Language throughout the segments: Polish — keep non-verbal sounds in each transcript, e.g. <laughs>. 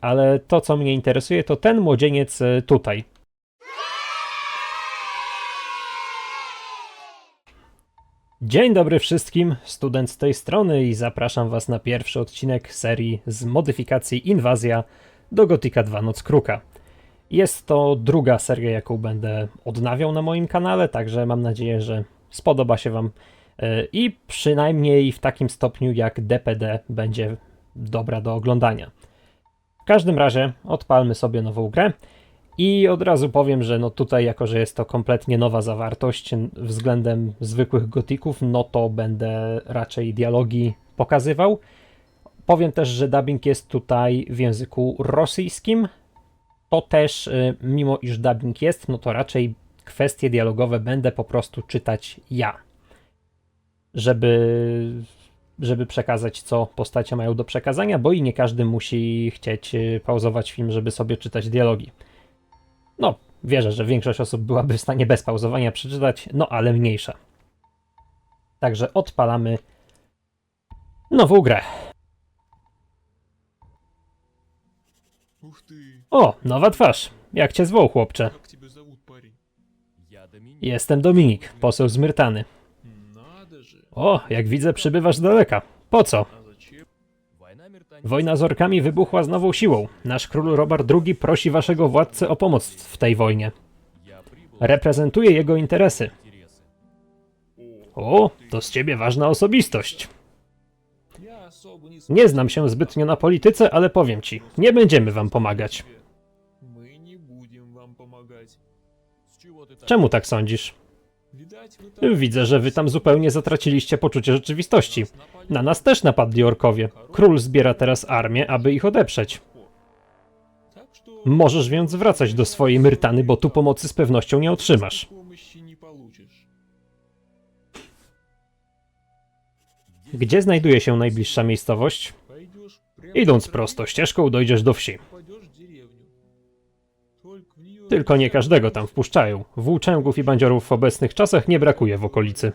ale to, co mnie interesuje, to ten młodzieniec e, tutaj. Dzień dobry wszystkim, student z tej strony i zapraszam was na pierwszy odcinek serii z modyfikacji Inwazja do Gotika 2 Noc Kruka. Jest to druga seria, jaką będę odnawiał na moim kanale, także mam nadzieję, że spodoba się wam e, i przynajmniej w takim stopniu jak DPD będzie dobra do oglądania. Każdym razie odpalmy sobie nową grę i od razu powiem, że no tutaj jako, że jest to kompletnie nowa zawartość względem zwykłych gotików, no to będę raczej dialogi pokazywał. Powiem też, że dubbing jest tutaj w języku rosyjskim. To też, y, mimo iż dubbing jest, no to raczej kwestie dialogowe będę po prostu czytać ja. Żeby żeby przekazać, co postacie mają do przekazania, bo i nie każdy musi chcieć y, pauzować film, żeby sobie czytać dialogi. No, wierzę, że większość osób byłaby w stanie bez pauzowania przeczytać, no ale mniejsza. Także odpalamy nową grę. O, nowa twarz. Jak cię zwoł, chłopcze? Jestem Dominik, poseł z Myrtany. O, jak widzę, przybywasz z daleka. Po co? Wojna z orkami wybuchła z nową siłą. Nasz król Robert II prosi waszego władcę o pomoc w tej wojnie. Reprezentuje jego interesy. O, to z ciebie ważna osobistość. Nie znam się zbytnio na polityce, ale powiem ci, nie będziemy wam pomagać. Czemu tak sądzisz? Widzę, że wy tam zupełnie zatraciliście poczucie rzeczywistości. Na nas też napadli orkowie. Król zbiera teraz armię, aby ich odeprzeć. Możesz więc wracać do swojej myrtany, bo tu pomocy z pewnością nie otrzymasz. Gdzie znajduje się najbliższa miejscowość? Idąc prosto ścieżką dojdziesz do wsi. Tylko nie każdego tam wpuszczają. Włóczęgów i bandziorów w obecnych czasach nie brakuje w okolicy.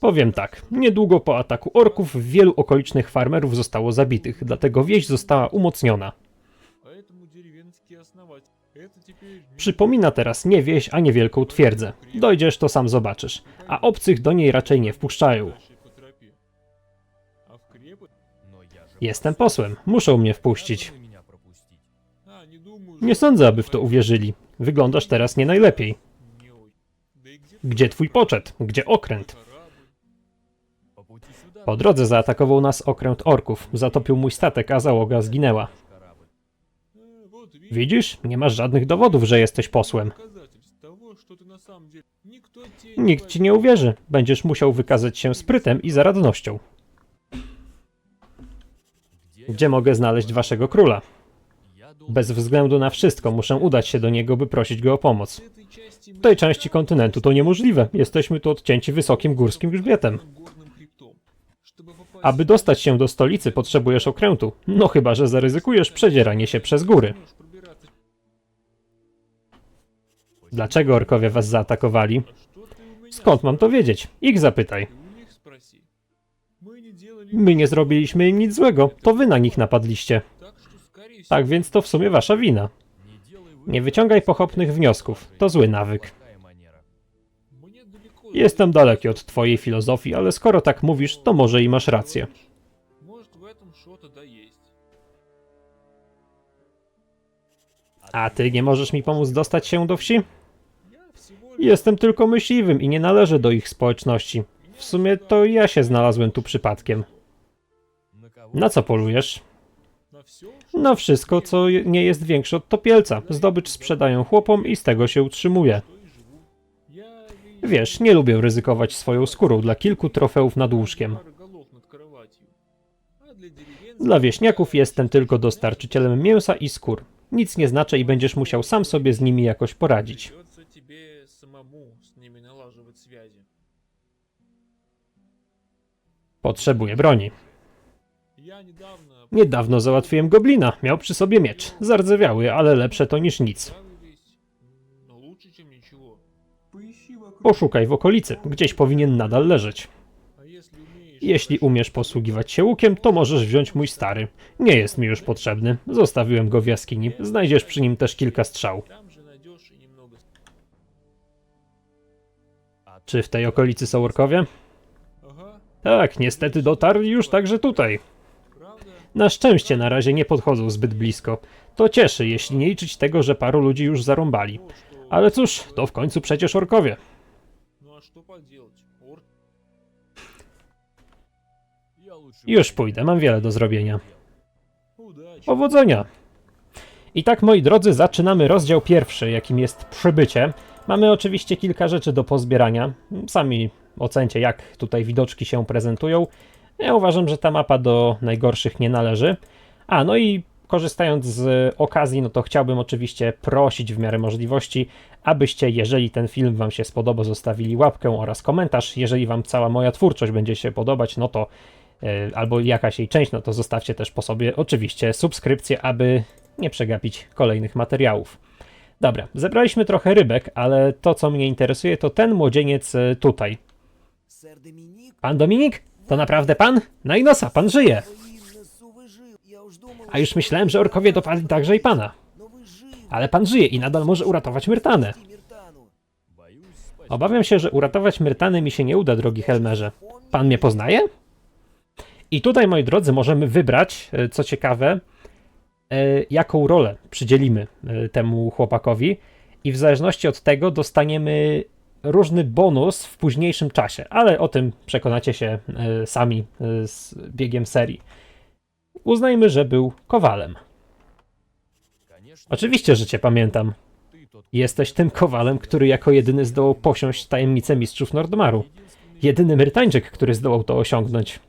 Powiem tak, niedługo po ataku orków wielu okolicznych farmerów zostało zabitych, dlatego wieś została umocniona. Przypomina teraz nie wieś, a niewielką twierdzę. Dojdziesz, to sam zobaczysz, a obcych do niej raczej nie wpuszczają. Jestem posłem, muszą mnie wpuścić. Nie sądzę, aby w to uwierzyli. Wyglądasz teraz nie najlepiej. Gdzie twój poczet? Gdzie okręt? Po drodze zaatakował nas okręt orków. Zatopił mój statek, a załoga zginęła. Widzisz, nie masz żadnych dowodów, że jesteś posłem. Nikt ci nie uwierzy. Będziesz musiał wykazać się sprytem i zaradnością. Gdzie mogę znaleźć waszego króla? Bez względu na wszystko muszę udać się do niego, by prosić go o pomoc. W tej części kontynentu to niemożliwe. Jesteśmy tu odcięci wysokim górskim grzbietem. Aby dostać się do stolicy, potrzebujesz okrętu. No chyba, że zaryzykujesz przedzieranie się przez góry. Dlaczego orkowie was zaatakowali? Skąd mam to wiedzieć? Ich zapytaj. My nie zrobiliśmy im nic złego, to wy na nich napadliście. Tak więc to w sumie wasza wina. Nie wyciągaj pochopnych wniosków, to zły nawyk. Jestem daleki od twojej filozofii, ale skoro tak mówisz, to może i masz rację. A ty nie możesz mi pomóc dostać się do wsi? Jestem tylko myśliwym i nie należę do ich społeczności. W sumie to ja się znalazłem tu przypadkiem. Na co polujesz? Na wszystko, co nie jest większe od topielca. Zdobycz sprzedają chłopom i z tego się utrzymuje. Wiesz, nie lubię ryzykować swoją skórą dla kilku trofeów nad łóżkiem. Dla wieśniaków jestem tylko dostarczycielem mięsa i skór. Nic nie znaczy i będziesz musiał sam sobie z nimi jakoś poradzić. Potrzebuję broni. Niedawno załatwiłem goblina. Miał przy sobie miecz. Zardzewiały, ale lepsze to niż nic. Poszukaj w okolicy. Gdzieś powinien nadal leżeć. Jeśli umiesz posługiwać się łukiem, to możesz wziąć mój stary. Nie jest mi już potrzebny. Zostawiłem go w jaskini. Znajdziesz przy nim też kilka strzał. A czy w tej okolicy są orkowie? Tak, niestety dotarli już także tutaj. Na szczęście na razie nie podchodzą zbyt blisko. To cieszy, jeśli nie liczyć tego, że paru ludzi już zarąbali. Ale cóż, to w końcu przecież orkowie. Już pójdę, mam wiele do zrobienia. Powodzenia! I tak, moi drodzy, zaczynamy rozdział pierwszy, jakim jest przybycie. Mamy oczywiście kilka rzeczy do pozbierania. Sami ocencie, jak tutaj widoczki się prezentują. Ja uważam, że ta mapa do najgorszych nie należy. A, no i korzystając z okazji, no to chciałbym oczywiście prosić w miarę możliwości, abyście, jeżeli ten film Wam się spodoba, zostawili łapkę oraz komentarz. Jeżeli Wam cała moja twórczość będzie się podobać, no to e, albo jakaś jej część, no to zostawcie też po sobie oczywiście subskrypcję, aby nie przegapić kolejnych materiałów. Dobra, zebraliśmy trochę rybek, ale to co mnie interesuje to ten młodzieniec e, tutaj. Pan Dominik? To naprawdę pan? No i nosa, pan żyje. A już myślałem, że orkowie dopadli także i pana. Ale pan żyje i nadal może uratować Myrtanę. Obawiam się, że uratować Myrtany mi się nie uda, drogi Helmerze. Pan mnie poznaje? I tutaj, moi drodzy, możemy wybrać, e, co ciekawe, e, jaką rolę przydzielimy e, temu chłopakowi. I w zależności od tego dostaniemy różny bonus w późniejszym czasie, ale o tym przekonacie się e, sami e, z biegiem serii. Uznajmy, że był kowalem. Oczywiście, że cię pamiętam. Jesteś tym kowalem, który jako jedyny zdołał posiąść tajemnicę mistrzów Nordmaru. Jedyny Myrtańczyk, który zdołał to osiągnąć.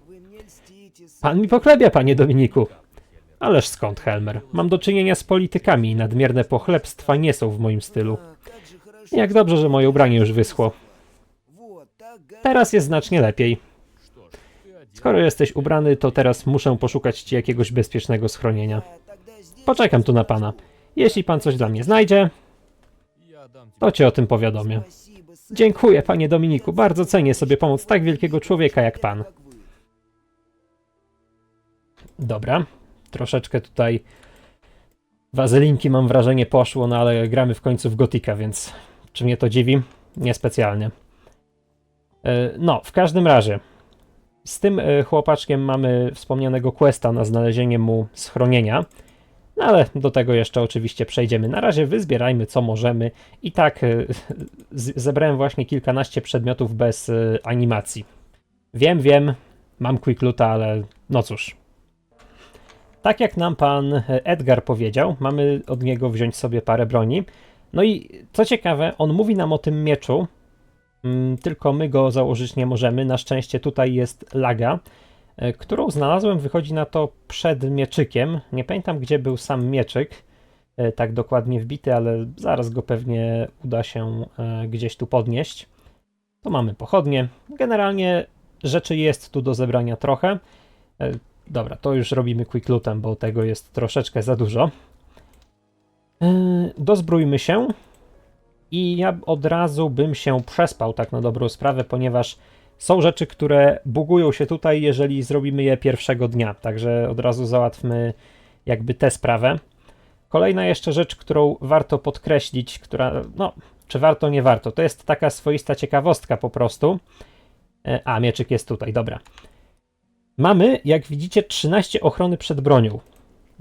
Pan mi pochlebia, panie Dominiku. Ależ skąd, Helmer? Mam do czynienia z politykami i nadmierne pochlebstwa nie są w moim stylu. Jak dobrze, że moje ubranie już wyschło. Teraz jest znacznie lepiej. Skoro jesteś ubrany, to teraz muszę poszukać ci jakiegoś bezpiecznego schronienia. Poczekam tu na pana. Jeśli pan coś dla mnie znajdzie, to cię o tym powiadomię. Dziękuję, panie Dominiku. Bardzo cenię sobie pomoc tak wielkiego człowieka jak pan. Dobra. Troszeczkę tutaj wazelinki mam wrażenie poszło, no ale gramy w końcu w Gotika, więc czy mnie to dziwi? Niespecjalnie. E, No, w każdym razie, z tym e, chłopaczkiem mamy wspomnianego questa na znalezienie mu schronienia, no ale do tego jeszcze oczywiście przejdziemy. Na razie wyzbierajmy co możemy i tak e, zebrałem właśnie kilkanaście przedmiotów bez animacji. Wiem, wiem, mam quick loota, ale no cóż, tak jak nam pan Edgar powiedział, mamy od niego wziąć sobie parę broni. No i co ciekawe, on mówi nam o tym mieczu, mm, tylko my go założyć nie możemy. Na szczęście tutaj jest laga, e, którą znalazłem, wychodzi na to przed mieczykiem. Nie pamiętam, gdzie był sam mieczyk, e, tak dokładnie wbity, ale zaraz go pewnie uda się e, gdzieś tu podnieść. To mamy pochodnie. Generalnie rzeczy jest tu do zebrania trochę. Dobra, to już robimy quick lootem, bo tego jest troszeczkę za dużo. Yy, dozbrójmy się. I ja od razu bym się przespał, tak na dobrą sprawę, ponieważ są rzeczy, które bugują się tutaj, jeżeli zrobimy je pierwszego dnia. Także od razu załatwmy jakby tę sprawę. Kolejna jeszcze rzecz, którą warto podkreślić, która, no, czy warto, nie warto, to jest taka swoista ciekawostka po prostu. E, A, mieczyk jest tutaj, dobra. Mamy, jak widzicie, 13 ochrony przed bronią.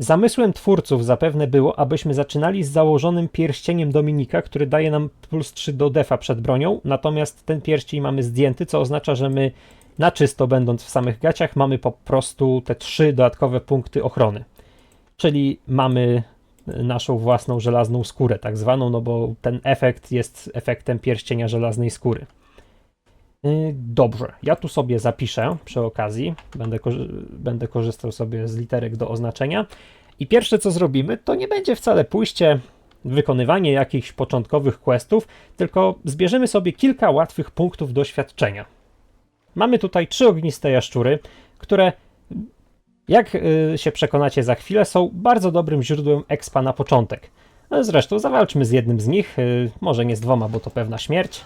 Zamysłem twórców zapewne było, abyśmy zaczynali z założonym pierścieniem Dominika, który daje nam plus 3 do defa przed bronią, natomiast ten pierścień mamy zdjęty, co oznacza, że my na czysto będąc w samych gaciach mamy po prostu te 3 dodatkowe punkty ochrony. Czyli mamy naszą własną żelazną skórę, tak zwaną, no bo ten efekt jest efektem pierścienia żelaznej skóry. Y, Dobrze, ja tu sobie zapiszę przy okazji, będę, korzy- będę korzystał sobie z literek do oznaczenia. I pierwsze co zrobimy, to nie będzie wcale pójście, wykonywanie jakichś początkowych questów, tylko zbierzemy sobie kilka łatwych punktów doświadczenia. Mamy tutaj trzy ogniste jaszczury, które, jak y, się przekonacie za chwilę, są bardzo dobrym źródłem expa na początek. Zresztą zawalczmy z jednym z nich, y, może nie z dwoma, bo to pewna śmierć.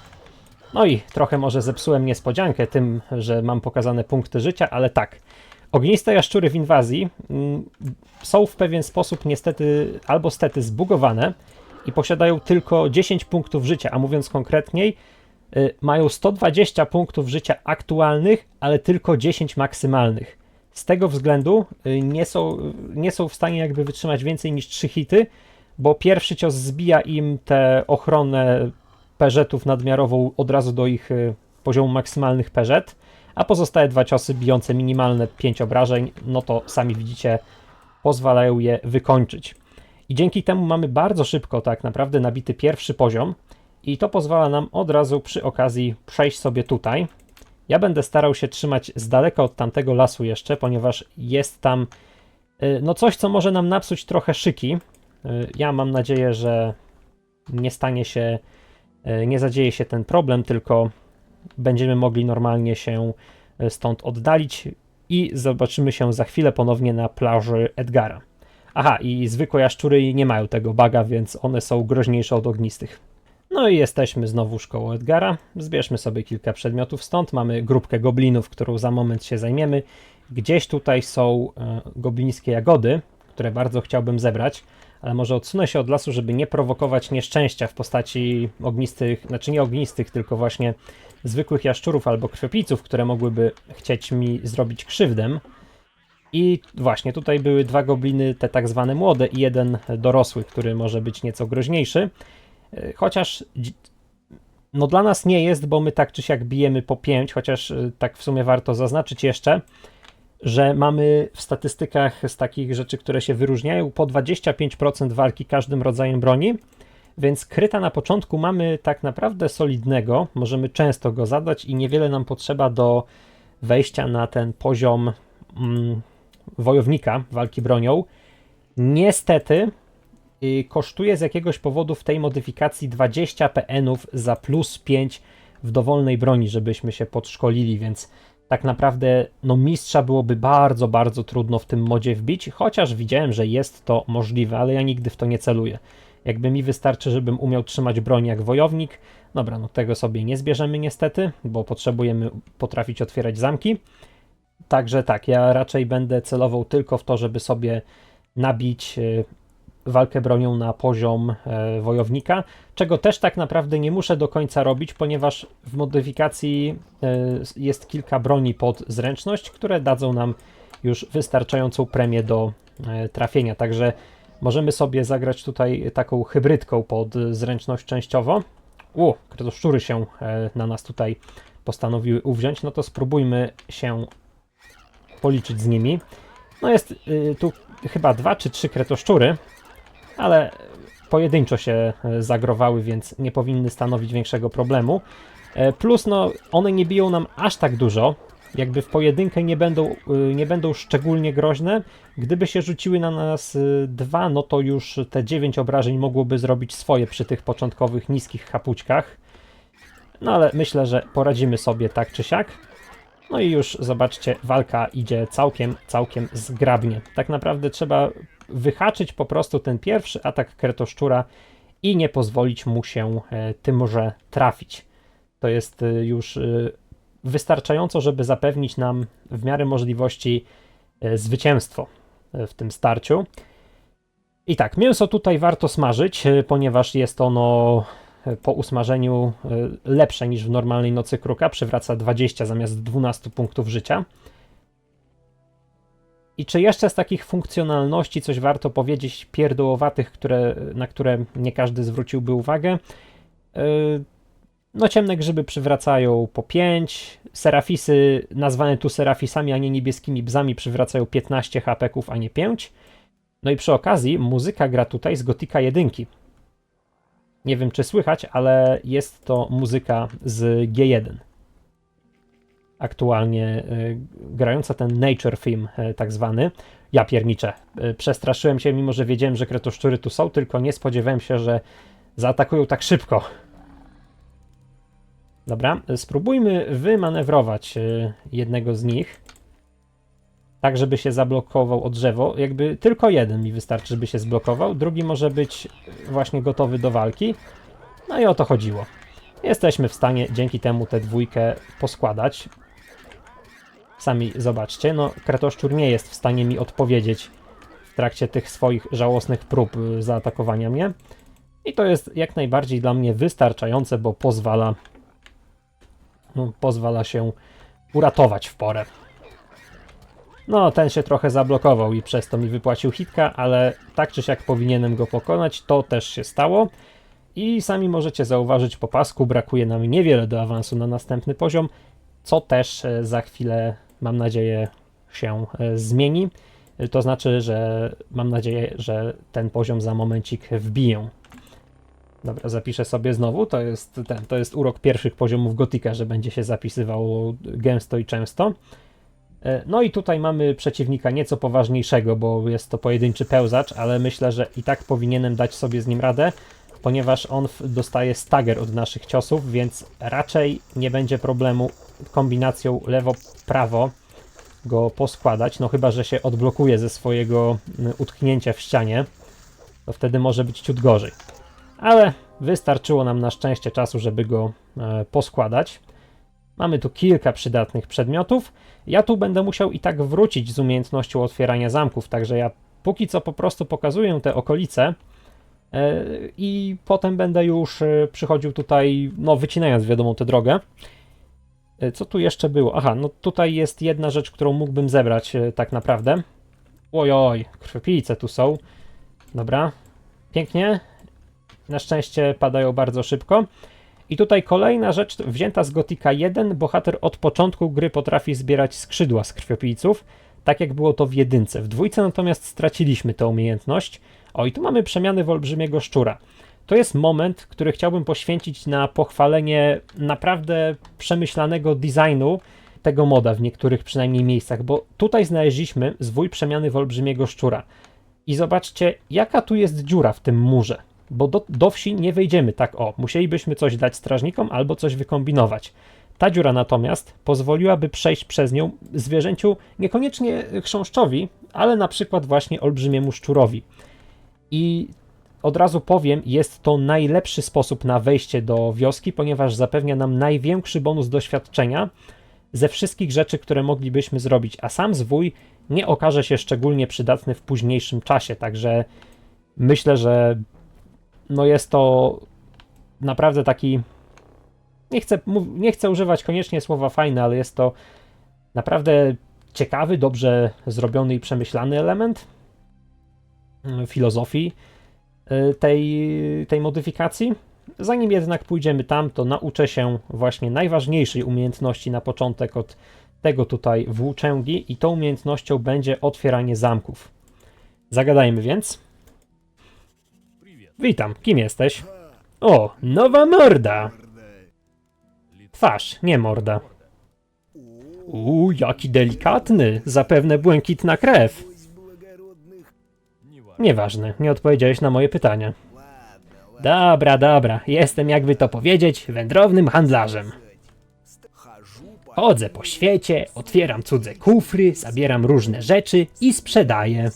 No i trochę może zepsułem niespodziankę tym, że mam pokazane punkty życia, ale tak. Ogniste jaszczury w inwazji mm, są w pewien sposób niestety albo stety zbugowane i posiadają tylko 10 punktów życia, a mówiąc konkretniej, y, mają 120 punktów życia aktualnych, ale tylko 10 maksymalnych. Z tego względu y, nie są, nie są w stanie jakby wytrzymać więcej niż 3 hity, bo pierwszy cios zbija im tę ochronę peżetów nadmiarową od razu do ich y, poziomu maksymalnych peżet, a pozostałe dwa ciosy bijące minimalne 5 obrażeń, no to sami widzicie, pozwalają je wykończyć. I dzięki temu mamy bardzo szybko tak naprawdę nabity pierwszy poziom i to pozwala nam od razu przy okazji przejść sobie tutaj. Ja będę starał się trzymać z daleka od tamtego lasu jeszcze, ponieważ jest tam y, no coś, co może nam napsuć trochę szyki. Y, Ja mam nadzieję, że nie stanie się, nie zadzieje się ten problem, tylko będziemy mogli normalnie się y, stąd oddalić i zobaczymy się za chwilę ponownie na plaży Edgara. Aha, i zwykłe jaszczury nie mają tego baga, więc one są groźniejsze od ognistych. No i jesteśmy znowu szkołą Edgara. Zbierzmy sobie kilka przedmiotów stąd. Mamy grupkę goblinów, którą za moment się zajmiemy. Gdzieś tutaj są e, goblińskie jagody, które bardzo chciałbym zebrać, ale może odsunę się od lasu, żeby nie prowokować nieszczęścia w postaci ognistych, znaczy nie ognistych, tylko właśnie zwykłych jaszczurów albo krwiopijców, które mogłyby chcieć mi zrobić krzywdę. I właśnie tutaj były dwa gobliny, te tak zwane młode, i jeden dorosły, który może być nieco groźniejszy. E, Chociaż no dla nas nie jest, bo my tak czy siak bijemy po 5, chociaż e, tak w sumie warto zaznaczyć jeszcze, że mamy w statystykach z takich rzeczy, które się wyróżniają, po 25% walki każdym rodzajem broni, więc kryta na początku mamy tak naprawdę solidnego, możemy często go zadać i niewiele nam potrzeba do wejścia na ten poziom mm, wojownika walki bronią. Niestety y, kosztuje z jakiegoś powodu w tej modyfikacji 20 PN-ów za plus 5 w dowolnej broni, żebyśmy się podszkolili, więc tak naprawdę no mistrza byłoby bardzo, bardzo trudno w tym modzie wbić, chociaż widziałem, że jest to możliwe, ale ja nigdy w to nie celuję. Jakby mi wystarczy, żebym umiał trzymać broń jak wojownik, dobra, no tego sobie nie zbierzemy niestety, bo potrzebujemy potrafić otwierać zamki. Także tak, ja raczej będę celował tylko w to, żeby sobie nabić e, walkę bronią na poziom e, wojownika, czego też tak naprawdę nie muszę do końca robić, ponieważ w modyfikacji e, jest kilka broni pod zręczność, które dadzą nam już wystarczającą premię do e, trafienia. Także możemy sobie zagrać tutaj taką hybrydką pod zręczność częściowo. U, to szczury się na nas tutaj postanowiły uwziąć, no to spróbujmy się policzyć z nimi. No jest y, tu chyba dwa czy trzy kretoszczury, ale pojedynczo się e, zagrowały, więc nie powinny stanowić większego problemu. E, Plus, no, one nie biją nam aż tak dużo, jakby w pojedynkę nie będą, y, nie będą szczególnie groźne. Gdyby się rzuciły na nas dwa, no to już te 9 obrażeń mogłoby zrobić swoje przy tych początkowych niskich chapućkach. No ale myślę, że poradzimy sobie tak czy siak. No i już zobaczcie, walka idzie całkiem, całkiem zgrabnie. Tak naprawdę trzeba wyhaczyć po prostu ten pierwszy atak kretoszczura i nie pozwolić mu się e, tymże trafić. To jest e, już e, wystarczająco, żeby zapewnić nam w miarę możliwości zwycięstwo w tym starciu. I tak, mięso tutaj warto smażyć, ponieważ jest ono po usmażeniu e, lepsze niż w normalnej nocy kruka. Przywraca 20 zamiast 12 punktów życia. I czy jeszcze z takich funkcjonalności coś warto powiedzieć pierdołowatych, które, na które nie każdy zwróciłby uwagę? Yy, No, ciemne grzyby przywracają po 5. Serafisy, nazwane tu serafisami, a nie niebieskimi bzami, przywracają 15 hapeków, a nie 5. No i przy okazji muzyka gra tutaj z Gotika 1. Nie wiem, czy słychać, ale jest to muzyka z G1 aktualnie y, grająca ten nature film y, tak zwany. Ja pierniczę. Y, przestraszyłem się, mimo że wiedziałem, że kretoszczury tu są, tylko nie spodziewałem się, że zaatakują tak szybko. Dobra, spróbujmy wymanewrować jednego z nich. Tak, żeby się zablokował o drzewo. Jakby tylko jeden mi wystarczy, żeby się zblokował. Drugi może być właśnie gotowy do walki. No i o to chodziło. jesteśmy w stanie dzięki temu tę dwójkę poskładać. Sami zobaczcie, no Kratoszczur nie jest w stanie mi odpowiedzieć w trakcie tych swoich żałosnych prób y, zaatakowania mnie. I to jest jak najbardziej dla mnie wystarczające, bo pozwala, no, pozwala się uratować w porę. No, ten się trochę zablokował i przez to mi wypłacił hitka, ale tak czy siak powinienem go pokonać, to też się stało. I sami możecie zauważyć po pasku, brakuje nam niewiele do awansu na następny poziom, co też e, za chwilę, mam nadzieję, się e, zmieni. E, To znaczy, że mam nadzieję, że ten poziom za momencik wbiję. Dobra, zapiszę sobie znowu. To jest ten, to jest urok pierwszych poziomów Gotika, że będzie się zapisywało gęsto i często. E, No i tutaj mamy przeciwnika nieco poważniejszego, bo jest to pojedynczy pełzacz, ale myślę, że i tak powinienem dać sobie z nim radę, ponieważ on dostaje stagger od naszych ciosów, więc raczej nie będzie problemu kombinacją lewo-prawo go poskładać, no chyba, że się odblokuje ze swojego utknięcia w ścianie, to wtedy może być ciut gorzej. Ale wystarczyło nam na szczęście czasu, żeby go e, poskładać. Mamy tu kilka przydatnych przedmiotów. Ja tu będę musiał i tak wrócić z umiejętnością otwierania zamków, także ja póki co po prostu pokazuję te okolice e, i potem będę już e, przychodził tutaj, no wycinając wiadomo tę drogę. E, Co tu jeszcze było? Aha, no tutaj jest jedna rzecz, którą mógłbym zebrać tak naprawdę. Ojoj, krwiopijce tu są. Dobra, pięknie. Na szczęście padają bardzo szybko. I tutaj kolejna rzecz wzięta z Gotika 1. Bohater od początku gry potrafi zbierać skrzydła z krwiopijców, tak jak było to w jedynce. W dwójce natomiast straciliśmy tę umiejętność. O, i tu mamy przemiany w olbrzymiego szczura. To jest moment, który chciałbym poświęcić na pochwalenie naprawdę przemyślanego designu tego moda w niektórych przynajmniej miejscach, bo tutaj znaleźliśmy zwój przemiany w olbrzymiego szczura. I zobaczcie, jaka tu jest dziura w tym murze. Bo do, do wsi nie wejdziemy tak o. Musielibyśmy coś dać strażnikom albo coś wykombinować. Ta dziura natomiast pozwoliłaby przejść przez nią zwierzęciu niekoniecznie chrząszczowi, ale na przykład właśnie olbrzymiemu szczurowi. I od razu powiem, jest to najlepszy sposób na wejście do wioski, ponieważ zapewnia nam największy bonus doświadczenia ze wszystkich rzeczy, które moglibyśmy zrobić, a sam zwój nie okaże się szczególnie przydatny w późniejszym czasie, także myślę, że no jest to naprawdę taki. Nie chcę, nie chcę używać koniecznie słowa fajny, ale jest to naprawdę ciekawy, dobrze zrobiony i przemyślany element mm, filozofii y, tej, tej modyfikacji. Zanim jednak pójdziemy tam, to nauczę się właśnie najważniejszej umiejętności na początek od tego tutaj włóczęgi i tą umiejętnością będzie otwieranie zamków. Zagadajmy więc. Witam, kim jesteś? O, nowa morda! Twarz, nie morda. Uuu, jaki delikatny! Zapewne błękitna krew. Nieważne, nie odpowiedziałeś na moje pytanie. Dobra, dobra, jestem jakby to powiedzieć wędrownym handlarzem. Chodzę po świecie, otwieram cudze kufry, zabieram różne rzeczy i sprzedaję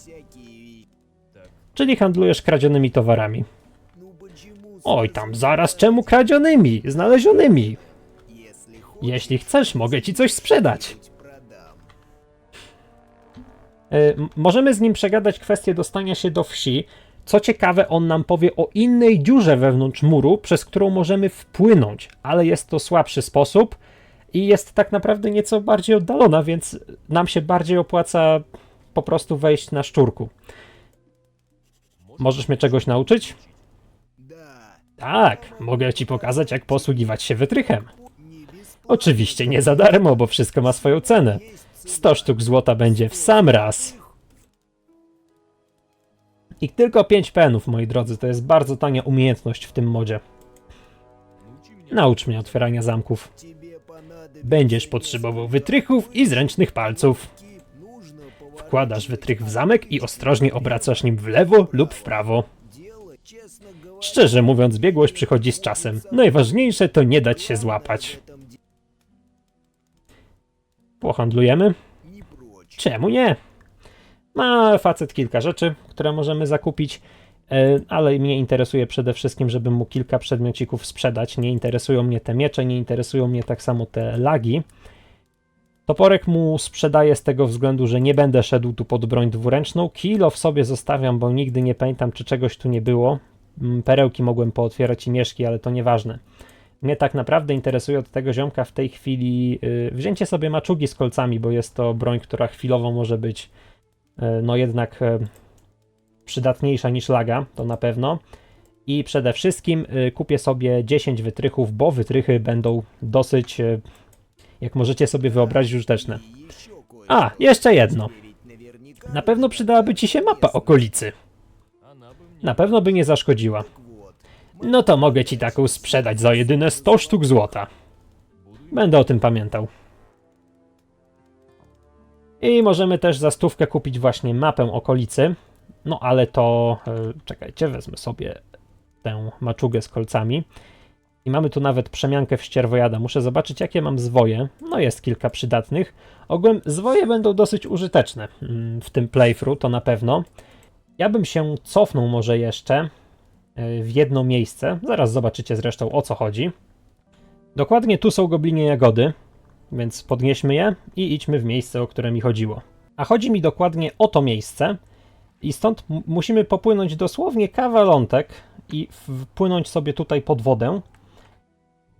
czyli handlujesz kradzionymi towarami. Oj tam, zaraz czemu kradzionymi? Znalezionymi. Jeśli chcesz, mogę ci coś sprzedać. E, możemy z nim przegadać kwestię dostania się do wsi. Co ciekawe, on nam powie o innej dziurze wewnątrz muru, przez którą możemy wpłynąć, ale jest to słabszy sposób i jest tak naprawdę nieco bardziej oddalona, więc nam się bardziej opłaca po prostu wejść na szczurku możesz mnie czegoś nauczyć? Tak, mogę ci pokazać, jak posługiwać się wytrychem. Oczywiście nie za darmo, bo wszystko ma swoją cenę. 100 sztuk złota będzie w sam raz. I tylko 5 penów, moi drodzy, to jest bardzo tania umiejętność w tym modzie. Naucz mnie otwierania zamków. Będziesz potrzebował wytrychów i zręcznych palców. Wkładasz wytrych w zamek i ostrożnie obracasz nim w lewo lub w prawo. Szczerze mówiąc, biegłość przychodzi z czasem. Najważniejsze to nie dać się złapać. Pohandlujemy? Czemu nie? Ma facet kilka rzeczy, które możemy zakupić, e, ale mnie interesuje przede wszystkim, żebym mu kilka przedmiocików sprzedać. Nie interesują mnie te miecze, nie interesują mnie tak samo te lagi. Toporek mu sprzedaję z tego względu, że nie będę szedł tu pod broń dwuręczną. Kilo w sobie zostawiam, bo nigdy nie pamiętam, czy czegoś tu nie było. Mm, Perełki mogłem pootwierać i mieszki, ale to nieważne. Mnie tak naprawdę interesuje od tego ziomka w tej chwili y, wzięcie sobie maczugi z kolcami, bo jest to broń, która chwilowo może być y, no jednak y, przydatniejsza niż laga, to na pewno. I przede wszystkim kupię sobie 10 wytrychów, bo wytrychy będą dosyć, jak możecie sobie wyobrazić, użyteczne. A, jeszcze jedno. Na pewno przydałaby ci się mapa okolicy. Na pewno by nie zaszkodziła. No to mogę ci taką sprzedać za jedyne 100 sztuk złota. Będę o tym pamiętał. I możemy też za stówkę kupić właśnie mapę okolicy. No ale to... E, czekajcie, wezmę sobie tę maczugę z kolcami. I mamy tu nawet przemiankę w ścierwojada. Muszę zobaczyć, jakie mam zwoje. No jest kilka przydatnych. Ogółem zwoje będą dosyć użyteczne mm, w tym playthrough, to na pewno. Ja bym się cofnął może jeszcze e, w jedno miejsce. Zaraz zobaczycie zresztą o co chodzi. Dokładnie tu są goblinie jagody, więc podnieśmy je i idźmy w miejsce, o które mi chodziło. A chodzi mi dokładnie o to miejsce i stąd musimy popłynąć dosłownie kawalątek i wpłynąć sobie tutaj pod wodę.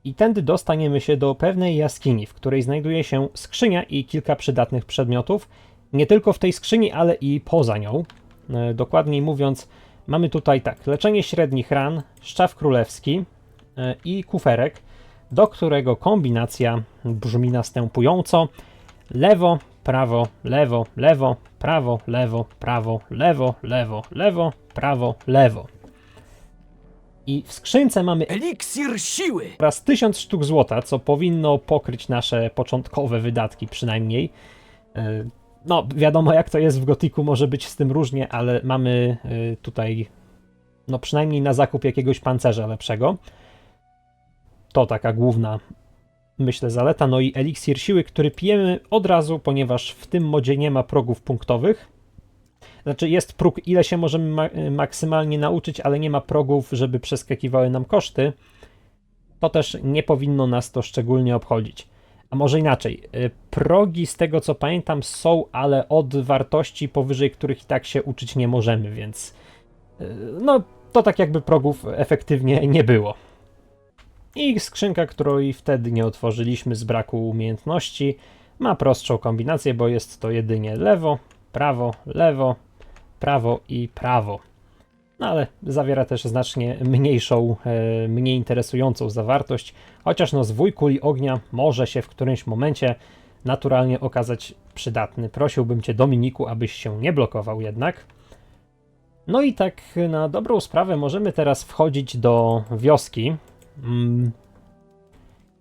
I tędy dostaniemy się do pewnej jaskini, w której znajduje się skrzynia i kilka przydatnych przedmiotów. Nie tylko w tej skrzyni, ale i poza nią. E, Dokładniej mówiąc, mamy tutaj tak, leczenie średnich ran, szczaw królewski e, i kuferek, do którego kombinacja brzmi następująco: lewo, prawo, lewo, lewo, prawo, lewo, prawo, lewo, lewo, lewo, prawo, lewo. I w skrzynce mamy Eliksir siły! oraz 1000 sztuk złota, co powinno pokryć nasze początkowe wydatki przynajmniej. E, No, wiadomo jak to jest w Gotiku, może być z tym różnie, ale mamy e, tutaj no przynajmniej na zakup jakiegoś pancerza lepszego. To taka główna, myślę, zaleta. No i eliksir siły, który pijemy od razu, ponieważ w tym modzie nie ma progów punktowych. Znaczy jest próg, ile się możemy ma- maksymalnie nauczyć, ale nie ma progów, żeby przeskakiwały nam koszty to też nie powinno nas to szczególnie obchodzić. A może inaczej, y, progi z tego co pamiętam są, ale od wartości powyżej których i tak się uczyć nie możemy, więc y, no to tak jakby progów efektywnie nie było. I skrzynka, której wtedy nie otworzyliśmy z braku umiejętności, ma prostszą kombinację, bo jest to jedynie lewo, prawo, lewo, prawo i prawo no ale zawiera też znacznie mniejszą, e, mniej interesującą zawartość, chociaż no zwój kuli ognia może się w którymś momencie naturalnie okazać przydatny. Prosiłbym Cię, Dominiku, abyś się nie blokował jednak. No i tak na dobrą sprawę możemy teraz wchodzić do wioski. Mm.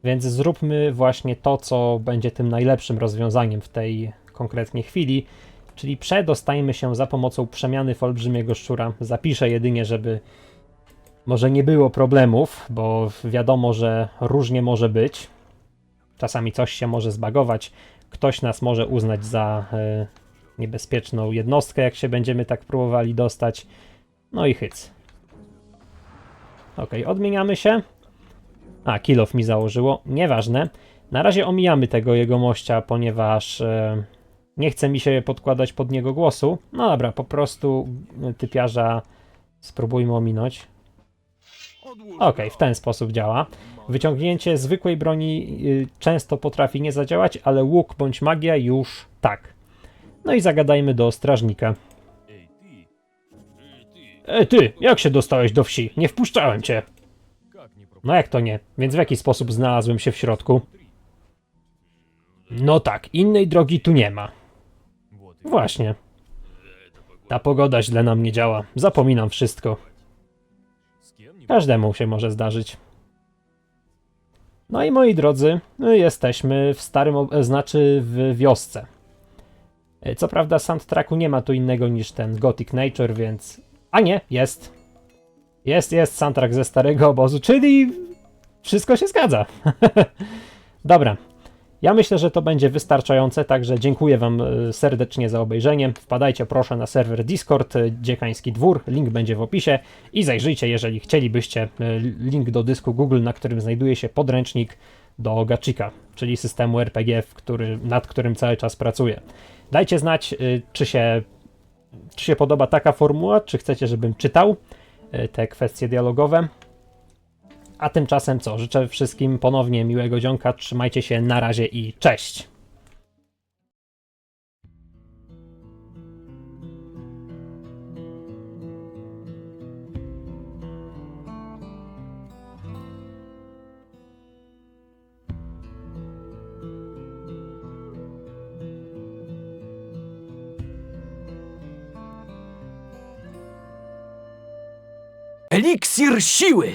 Więc zróbmy właśnie to, co będzie tym najlepszym rozwiązaniem w tej konkretnie chwili, czyli przedostajmy się za pomocą przemiany w olbrzymiego szczura. Zapiszę jedynie, żeby może nie było problemów, bo wiadomo, że różnie może być. Czasami coś się może zbagować, ktoś nas może uznać za e, niebezpieczną jednostkę, jak się będziemy tak próbowali dostać. No i hyc. Ok, odmieniamy się. A, kilof mi założyło. Nieważne. Na razie omijamy tego jego mościa, ponieważ e, nie chce mi się podkładać pod niego głosu. No dobra, po prostu typiarza spróbujmy ominąć. Okej, w ten sposób działa. Wyciągnięcie zwykłej broni y, często potrafi nie zadziałać, ale łuk bądź magia już tak. No i zagadajmy do strażnika. Ej ty, jak się dostałeś do wsi? Nie wpuszczałem cię. No jak to nie? Więc w jaki sposób znalazłem się w środku? No tak, innej drogi tu nie ma. No właśnie. Ta pogoda źle nam nie działa. Zapominam wszystko. Każdemu się może zdarzyć. No i moi drodzy, jesteśmy w starym, e, znaczy w wiosce. E, co prawda soundtracku nie ma tu innego niż ten Gothic Nature, więc... A nie, jest. Jest, jest soundtrack ze starego obozu, czyli wszystko się zgadza. <laughs> Dobra, ja myślę, że to będzie wystarczające, także dziękuję Wam e, serdecznie za obejrzenie. Wpadajcie proszę na serwer Discord, e, Dziekański Dwór, link będzie w opisie i zajrzyjcie, jeżeli chcielibyście, e, link do dysku Google, na którym znajduje się podręcznik do Gachika, czyli systemu RPG, który, nad którym cały czas pracuję. Dajcie znać, czy się, czy się podoba taka formuła, czy chcecie, żebym czytał te kwestie dialogowe. A tymczasem co? Życzę wszystkim ponownie miłego dzionka. Trzymajcie się, na razie i cześć. Eliksir siły!